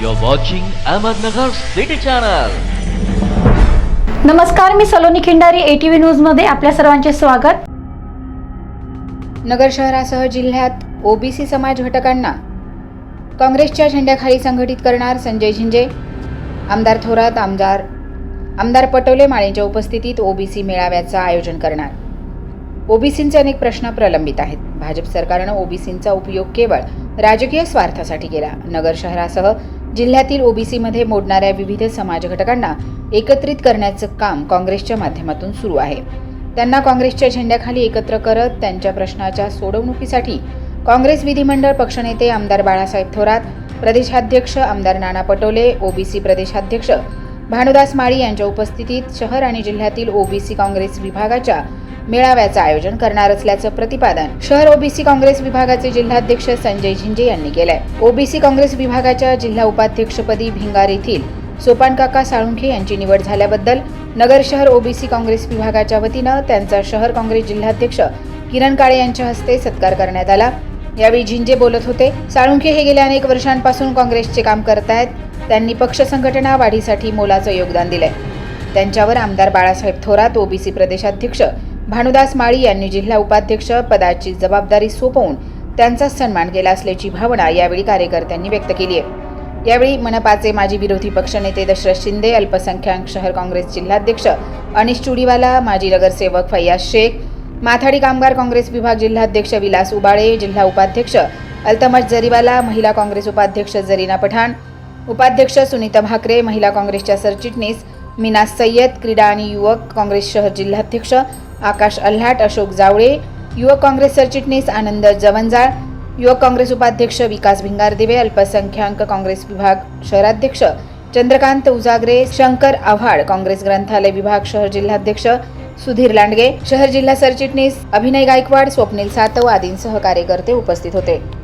You're watching Ahmednagar City Channel. नमस्कार मी Saloni Khindari ATV न्यूजमध्ये आपल्या सर्वांचे स्वागत. नगर शहरासह जिल्ह्यात ओबीसी समाज घटकांना काँग्रेसच्या झेंड्याखाली संघटित करणार संजय झिंजे आमदार थोरात आमदार आमदार पटोले माळेंच्या उपस्थितीत ओबीसी मेळाव्याचं आयोजन करणार. ओबीसींचे अनेक प्रश्न प्रलंबित आहेत. भाजप सरकारनं ओबीसींचा उपयोग केवळ राजकीय स्वार्थासाठी केला. नगर शहरासह जिल्ह्यातील ओबीसीमध्ये मोडणाऱ्या विविध समाज घटकांना एकत्रित करण्याचं काम काँग्रेसच्या माध्यमातून सुरू आहे. त्यांना काँग्रेसच्या झेंड्याखाली एकत्र करत त्यांच्या प्रश्नाच्या सोडवणुकीसाठी काँग्रेस विधिमंडळ पक्षनेते आमदार बाळासाहेब थोरात प्रदेशाध्यक्ष आमदार नाना पटोले ओबीसी प्रदेशाध्यक्ष भानुदास माळी यांच्या उपस्थितीत शहर आणि जिल्ह्यातील ओबीसी काँग्रेस विभागाच्या मेळाव्याचं आयोजन करणार असल्याचं प्रतिपादन शहर ओबीसी काँग्रेस विभागाचे जिल्हाध्यक्ष संजय झिंजे यांनी केलंय. ओबीसी काँग्रेस विभागाच्या जिल्हा उपाध्यक्षपदी भिंगार येथील सोपानकाका साळुंखे यांची निवड झाल्याबद्दल नगर शहर ओबीसी काँग्रेस विभागाच्या वतीनं त्यांचा शहर काँग्रेस जिल्हाध्यक्ष किरण काळे यांच्या हस्ते सत्कार करण्यात आला. यावेळी झिंजे बोलत होते साळुंखे हे गेल्या अनेक वर्षांपासून काँग्रेसचे काम करतायत. त्यांनी पक्ष संघटना वाढीसाठी मोलाचं योगदान दिलंय. त्यांच्यावर आमदार बाळासाहेब थोरात ओबीसी प्रदेशाध्यक्ष भानुदास माळी यांनी जिल्हा उपाध्यक्ष पदाची जबाबदारी सोपवून त्यांचा सन्मान केला असल्याची भावना यावेळी कार्यकर्त्यांनी व्यक्त केली आहे. यावेळी मनपाचे माजी विरोधी पक्षनेते दशरथ शिंदे अल्पसंख्याक शहर काँग्रेस जिल्हाध्यक्ष अनिश चुडीवाला माजी नगरसेवक फैयाज शेख माथाडी कामगार काँग्रेस विभाग जिल्हाध्यक्ष विलास उबाळे जिल्हा उपाध्यक्ष अल्तमश जरीवाला महिला काँग्रेस उपाध्यक्ष जरीना पठाण उपाध्यक्ष सुनीता भाकरे महिला काँग्रेसच्या सरचिटणीस मीना सय्यद क्रीडा आणि युवक काँग्रेस शहर जिल्हाध्यक्ष आकाश अल्हाट अशोक जावळे युवक काँग्रेस सरचिटणीस आनंद जवंजाळ युवक काँग्रेस उपाध्यक्ष विकास भिंगारदिवे अल्पसंख्याक काँग्रेस विभाग शहराध्यक्ष चंद्रकांत उजागरे शंकर आव्हाड काँग्रेस ग्रंथालय विभाग शहर जिल्हाध्यक्ष सुधीर लांडगे शहर जिल्हा सरचिटणीस अभिनय गायकवाड स्वप्नील सातव आदींसह कार्यकर्ते उपस्थित होते.